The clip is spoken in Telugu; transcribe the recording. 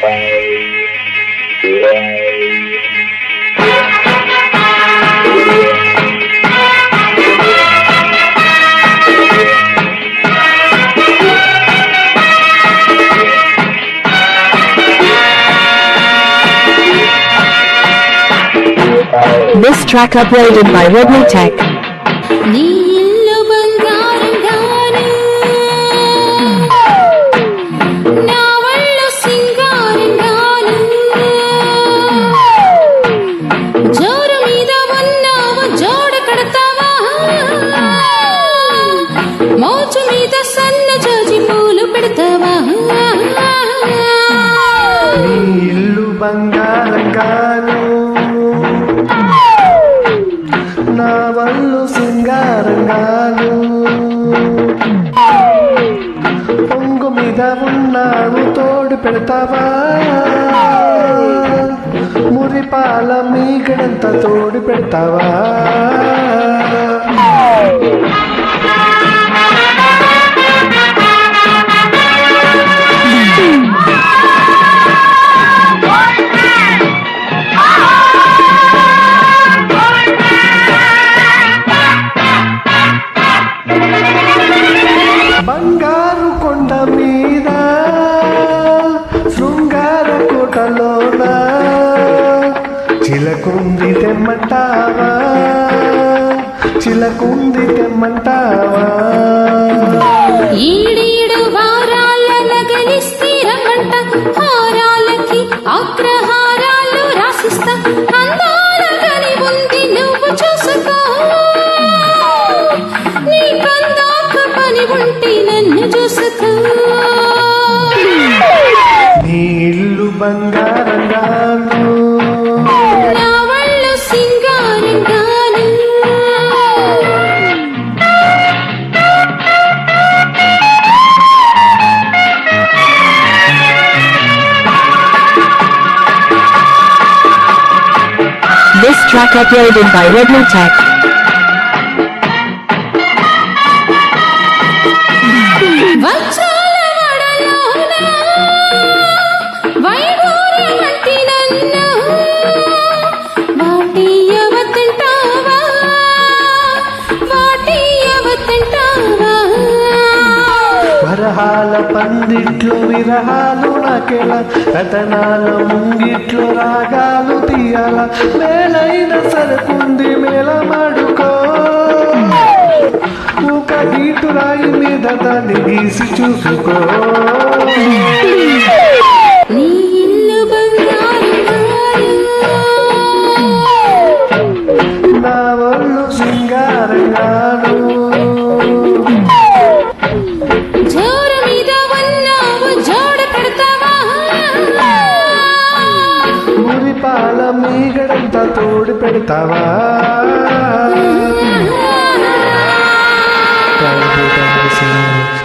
This track uploaded by Redmi Tech. Mochu మీద సన్న జాజి పూలు పెడతావా? ఇల్లు బంగారం కాను నా వల్లు సింగారంగాను పొంగు మీద ఉన్నాను తోడు పెడతావా? మురిపాల మీగడంత తోడు పెడతావా? చిలకుంది తెమ్మంటావా? చిలకుంది తెమ్మంటావా? ఈడీడు వారాల నగలిస్తే రమ్మంట హారాలకి అగ్రహారాలు track uploaded by Redmi వరహాల పందిట్లో విరహాలు నాకెల రతనాల ముంగిట్లో రాగాలు తీయాల. మేలైన సరుకుంది మేల మాడుకో. ఒక గీటు రాయి మీద దాన్ని గీసి చూసుకో. మురిపాల మీగడంతా తోడు పెడతావా? So much